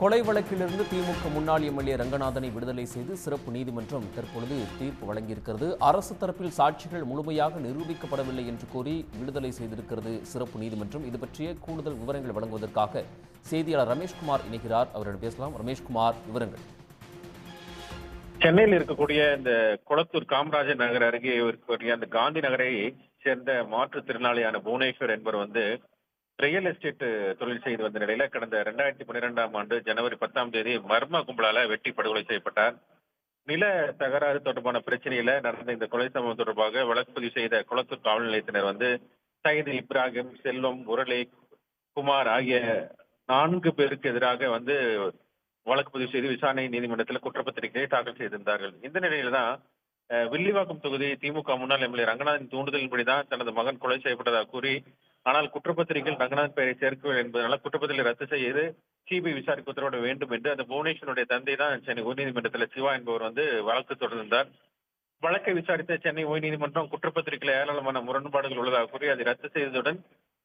கொலை வழக்கிலிருந்து திமுக முன்னாள் எம்எல்ஏ ரங்கநாதனை விடுதலை செய்து சிறப்பு நீதிமன்றம் தற்பொழுது தீர்ப்பு வழங்கியிருக்கிறது. அரசு தரப்பில் சாட்சிகள் முழுமையாக நிரூபிக்கப்படவில்லை என்று கூறி விடுதலை செய்திருக்கிறது சிறப்பு நீதிமன்றம். இது பற்றிய கூடுதல் விவரங்கள் வழங்குவதற்காக செய்தியாளர் ரமேஷ்குமார் இணைகிறார். அவரிடம் பேசலாம். ரமேஷ்குமார் விவரங்கள். சென்னையில் இருக்கக்கூடிய இந்த குளத்தூர் காமராஜர் நகர் அருகே இருக்கக்கூடிய அந்த காந்தி நகரை சேர்ந்த மாற்றுத்திறனாளியான புவனேஸ்வர் என்பவர் வந்து ரியல் எஸ்டேட் தொழில் செய்து வந்த நிலையில கடந்த இரண்டாயிரத்தி பன்னிரெண்டாம் ஆண்டு ஜனவரி பத்தாம் தேதி மர்ம கும்பலால வெட்டி படுகொலை செய்யப்பட்டார். நில தகராறு தொடர்பான பிரச்சனையில நடந்த இந்த கொலை சம்பவம் தொடர்பாக வழக்கு பதிவு செய்த குளத்தூர் காவல் நிலையத்தினர் வந்து சயிது இப்ராஹிம் செல்வம் முரளி குமார் ஆகிய நான்கு பேருக்கு எதிராக வந்து வழக்கு பதிவு செய்து விசாரணை நீதிமன்றத்தில் குற்றப்பத்திரிகையை தாக்கல் செய்திருந்தார்கள். இந்த நிலையில தான் வில்லிவாக்கம் தொகுதி திமுக முன்னாள் எம்எல்ஏ ரங்கநாதன் தூண்டுதலின்படி தான் தனது மகன் கொலை செய்யப்பட்டதாக கூறி ஆனால் குற்றப்பத்திரிகையில் ரங்கநாத் பெயரை சேர்க்கவில்லை என்பதனால குற்றப்பத்திரிகை ரத்து செய்து சிபிஐ விசாரிக்க உத்தரவிட வேண்டும் என்று அந்த புவனேஸ்வருடைய தந்தை தான் சென்னை உயர்நீதிமன்றத்தில் சிவா என்பவர் வந்து வழக்கு தொடர்ந்தார். வழக்கை விசாரித்த சென்னை உயர்நீதிமன்றம் குற்றப்பத்திரிகையில் ஏராளமான முரண்பாடுகள் உள்ளதாக கூறி அதை ரத்து செய்ததுடன்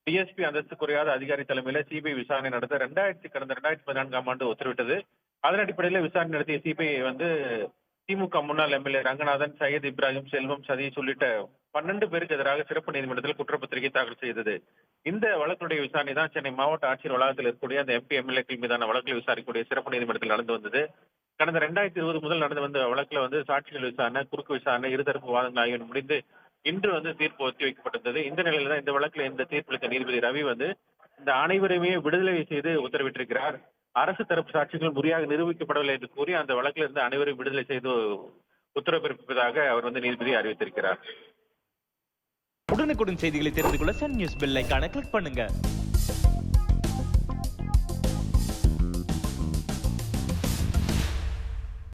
டிஎஸ்பி அந்தஸ்து குறையாத அதிகாரி தலைமையில சிபிஐ விசாரணை நடத்த ரெண்டாயிரத்தி கடந்த ரெண்டாயிரத்தி பதினான்காம் ஆண்டு உத்தரவிட்டது. அதன் அடிப்படையில் விசாரணை நடத்திய சிபிஐ வந்து திமுக முன்னாள் எம்எல்ஏ ரங்கநாதன் சையத் இப்ராஹிம் செல்வம் சதீஷ் உள்ளிட்ட பன்னெண்டு பேருக்கு எதிராக சிறப்பு நீதிமன்றத்தில் குற்றப்பத்திரிகை தாக்கல் செய்தது. இந்த வழக்குடைய விசாரணை தான் சென்னை மாவட்ட ஆட்சியர் வளாகத்தில் இருக்கக்கூடிய அந்த எம்பி எம்எல்ஏக்கள் மீதான வழக்கில் விசாரிக்கக்கூடிய சிறப்பு நீதிமன்றத்தில் நடந்து வந்தது. கடந்த ரெண்டாயிரத்தி இருபது முதல் நடந்து வந்த வழக்குல வந்து சாட்சிகள் விசாரணை குறுக்கு விசாரணை இருதரப்பு வாதங்கள் ஆகியவை முடிந்து இன்று வந்து தீர்ப்பு ஒத்தி வைக்கப்பட்டிருந்தது. இந்த நிலையில தான் இந்த வழக்குல இந்த தீர்ப்பளித்த நீதிபதி ரவி வந்து இந்த அனைவரையுமே விடுதலை செய்து உத்தரவிட்டிருக்கிறார். அரசு தரப்பு சாட்சிகள் முறையாக நிரூபிக்கப்படவில்லை என்று கூறி அந்த வழக்கில் இருந்து அனைவரும் விடுதலை செய்து உத்தரவு பிறப்பிப்பதாக அவர் வந்து நீதிபதி அறிவித்திருக்கிறார். உடனுக்குடன் செய்திகளை தெரிந்து கொள்ள சன் நியூஸ் பெல் ஐகானை கிளிக் பண்ணுங்க.